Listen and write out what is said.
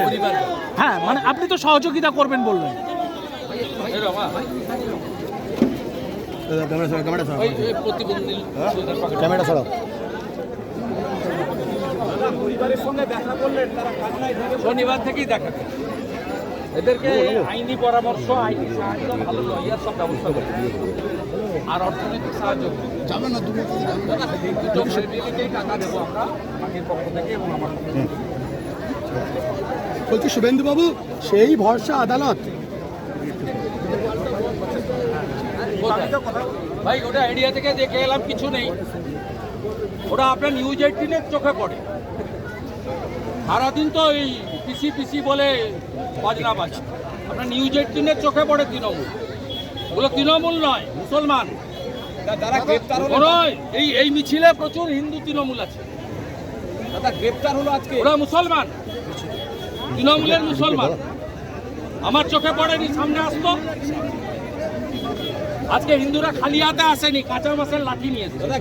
করছেন? হ্যাঁ মানে আপনি তো সহযোগিতা করবেন বললেন। ক্যামেরা সরাও পকেটে। শনিবার থেকেই দেখা এদেরকে আইনি পরামর্শ আইনি সাহায্য ভালো লয়ার সব ব্যবস্থা করে আর অর্থনৈতিক সাহায্য যাবে না দুটো ফ্যামিলিকেই টাকা দেবো আমরা বাকির পক্ষ থেকে এবং আমার পক্ষ থেকে। বলছি শুভেন্দু বাবু সেই ভরসা আদালত। ভাই ওটা আইডিয়া থেকে দেখে এলাম কিছু নেই। ওটা আপনার নিউজ এইটিনের চোখে পড়ে। সারাদিন তো এই পিসি পিসি বলে বাজনা বাজে আপনার নিউজ এইটিনের চোখে পড়ে তৃণমূল। ওগুলো তৃণমূল নয় মুসলমান। এই এই মিছিলে প্রচুর হিন্দু তৃণমূল আছে। দাদা গ্রেপ্তার হলো আজকে? ওরা মুসলমান। তৃণমূলের মুসলমান। আমার চোখে পড়েনি, সামনে আসতো। আজকে হিন্দুরা খালি হাতে আসেনি, কাঁচা মাছের লাঠি নিয়েছে দাদা